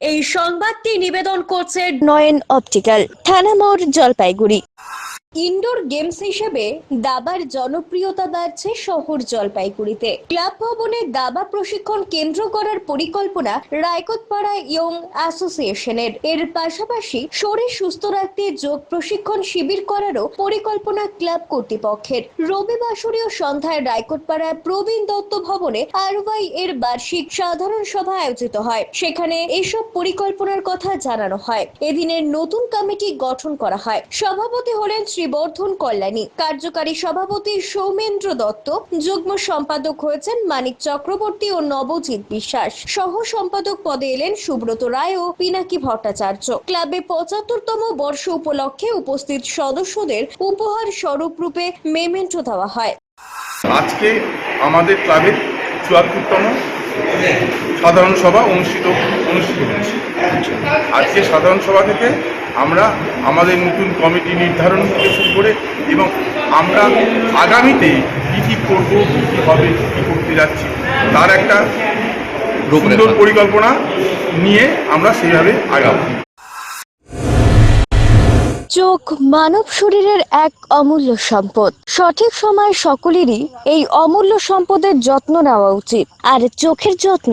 এই সংবাদটি নিবেদন করছে নয়ন অপটিক্যাল থানা মোড় জলপাইগুড়ি। ইনডোর গেমস হিসেবে দাবার জনপ্রিয়তা বাড়ছে শহর জলপাইগুড়িতে। ক্লাব ভবনে দাবা প্রশিক্ষণ কেন্দ্র করার পরিকল্পনা রায়কোটপাড়া ইয়ং অ্যাসোসিয়েশনের। এর পাশাপাশি শরীর সুস্থ রাখতে যোগ প্রশিক্ষণ শিবির করারও পরিকল্পনা ক্লাব কর্তৃপক্ষের। রবিবাসরীয় সন্ধ্যায় রায়কোটপাড়ায় প্রবীণ দত্ত ভবনে আরওয়াই এর বার্ষিক সাধারণ সভা আয়োজিত হয়। সেখানে এসব পরিকল্পনার কথা জানানো হয়। এদিনের নতুন কমিটি গঠন করা হয়। সভাপতি হলেন শ্রীবর্ধন কল্যাণী। কার্যকারী সভাপতি সৌমেন্দ্র দত্ত, যুগ্ম সম্পাদক হয়েছেন মানিক চক্রবর্তী ও নবজিৎ বিশ্বাস। সহ সম্পাদক পদে এলেন সুব্রত রায় ও পিনাকি ভট্টাচার্য। ক্লাবে পঁচাত্তরতম বর্ষ উপলক্ষে উপস্থিত সদস্যদের উপহার স্বরূপ রূপে মেমেন্টো দেওয়া হয়। আজকে আমাদের ক্লাবের চুয়াত্তরতম সাধারণ সভা অনুষ্ঠিত অনুষ্ঠিত হয়েছে। আজকে সাধারণ সভা থেকে আমরা আমাদের নতুন কমিটি নির্ধারণ থেকে শুরু করে এবং আমরা আগামীতে কী কী করব কী কী হবে কী কী করতে যাচ্ছি তার একটা সুন্দর পরিকল্পনা নিয়ে আমরা সেইভাবে আগাবো। চোখ মানব শরীরের এক অমূল্য সম্পদ। সঠিক সময় সকলেরই এই অমূল্য সম্পদের যত্ন নেওয়া উচিত। আর চোখের যত্ন